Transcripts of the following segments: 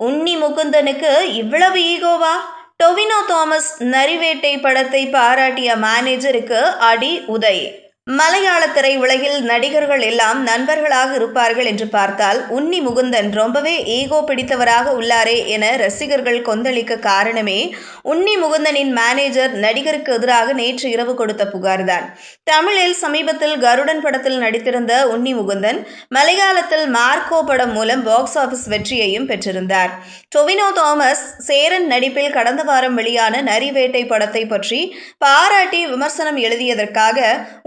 உன்னி முகுந்தனுக்கு இவ்வளவு ஈகோவா? டொவினோ தாமஸ் நரிவேட்டை படத்தை பாராட்டிய மேனேஜருக்கு அடி உதை. மலையாள திரையுலகில் நடிகர்கள் எல்லாம் நண்பர்களாக இருப்பார்கள் என்று பார்த்தால் உன்னி முகுந்தன் ரொம்பவே ஈகோ பிடித்தவராக உள்ளாரே என ரசிகர்கள் கொந்தளிக்க காரணமே உன்னி முகுந்தனின் மேனேஜர் நடிகருக்கு எதிராக நேற்று இரவு கொடுத்த புகார்தான். தமிழில் சமீபத்தில் கருடன் படத்தில் நடித்திருந்த உன்னி முகுந்தன் மலையாளத்தில் மார்க்கோ படம் மூலம் பாக்ஸ் ஆபீஸ் வெற்றியையும் பெற்றிருந்தார். டொவினோ தாமஸ் சேரன் நடிப்பில் கடந்த வாரம் வெளியான நரிவேட்டை படத்தை பற்றி பாராட்டி விமர்சனம் எழுதியதற்காக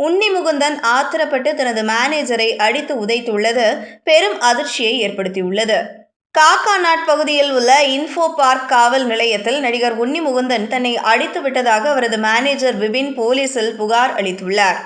உன்னி முகுந்தன் ஆத்திரப்பட்டு தனது மேனேஜரை அடித்து உதைத்துள்ளது பெரும் அதிர்ச்சியை ஏற்படுத்தியுள்ளது. காக்காநாட் பகுதியில் உள்ள இன்ஃபோ பார்க் காவல் நிலையத்தில் நடிகர் உன்னி முகுந்தன் தன்னை அடித்து விட்டதாக அவரது மேனேஜர் விபின் போலீசில் புகார் அளித்துள்ளார்.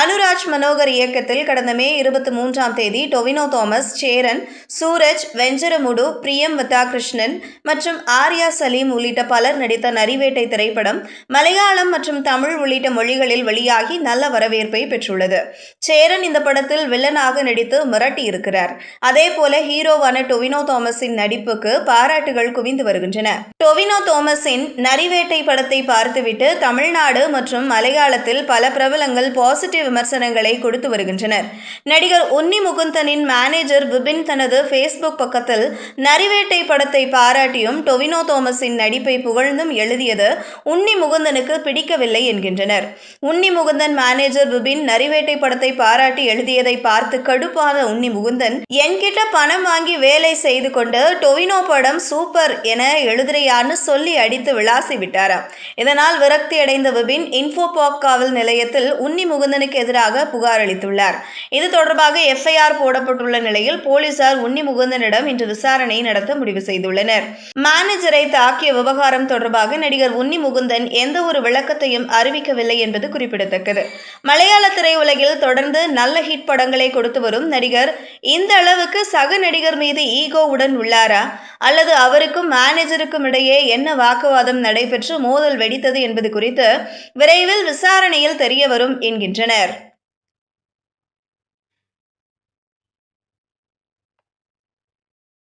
அனுராஜ் மனோகர் இயக்கத்தில் கடந்த மே இருபத்தி மூன்றாம் தேதி டொவினோ தாமஸ் சேரன் சூரஜ் வெஞ்சரமுடு பிரியம் கிருஷ்ணன் மற்றும் ஆர்யா சலீம் உள்ளிட்ட பலர் நடித்த நரிவேட்டை திரைப்படம் மலையாளம் மற்றும் தமிழ் உள்ளிட்ட மொழிகளில் வெளியாகி நல்ல வரவேற்பை பெற்றுள்ளது. சேரன் இந்த படத்தில் வில்லனாக நடித்து மிரட்டி இருக்கிறார். அதே போல ஹீரோவான டொவினோ தாமஸின் நடிப்புக்கு பாராட்டுகள் குவிந்து வருகின்றன. டொவினோ தாமஸின் நரிவேட்டை படத்தை பார்த்துவிட்டு தமிழ்நாடு மற்றும் மலையாளத்தில் பல பிரபலங்கள் பாசிட்டிவ் விமர்சனங்களை கொடுத்து வருகின்றனர். நடிகர் உன்னி முகுந்தனின் மேனேஜர் விபின் தனது ஃபேஸ்புக் பக்கத்தில் நரிவேட்டை படத்தை பாராட்டியும் டொவினோ தோமஸின் நடிப்பை புகழ்ந்தும் எழுதியது உன்னி முகுந்தனுக்கு பிடிக்கவில்லை என்கின்றனர். உன்னி முகுந்தன் மேனேஜர் விபின் நரிவேட்டை படத்தை பாராட்டி எழுதியதை பார்த்து கடுப்பான உன்னி முகுந்தன் என்கிட்ட பணம் வாங்கி வேலை செய்து கொண்டு டொவினோ படம் சூப்பர் என எழுதுறையான்னு சொல்லி அடித்து விளாசி விட்டாராம் இதனால் விரக்தி அடைந்த விபின் இன்ஃபோபாக் காவல் நிலையத்தில் உன்னி முகுந்தனுக்கு எதிராக புகார் அளித்துள்ளார். இது தொடர்பாக எஃப்ஐஆர் போடப்பட்டுள்ள நிலையில் போலீசார் உன்னி முகுந்தனிடம் இன்று விசாரணை நடத்த முடிவு செய்துள்ளனர். மேனேஜரை தாக்கிய விவகாரம் தொடர்பாக நடிகர் உன்னி முகுந்தன் எந்த ஒரு விளக்கத்தையும் அறிவிக்கவில்லை என்பது குறிப்பிடத்தக்கது. மலையாள திரையுலகில் தொடர்ந்து நல்ல ஹிட் படங்களை கொடுத்து வரும் நடிகர் இந்த அளவுக்கு சக நடிகர் மீது ஈகோவுடன் உள்ளாரா? அல்லது அவருக்கும் மேனேஜருக்கும் இடையே என்ன வாக்குவாதம் நடைபெற்று மோதல் வெடித்தது என்பது குறித்து விரைவில் விசாரணையில் தெரியவரும் என்கின்றனர். tener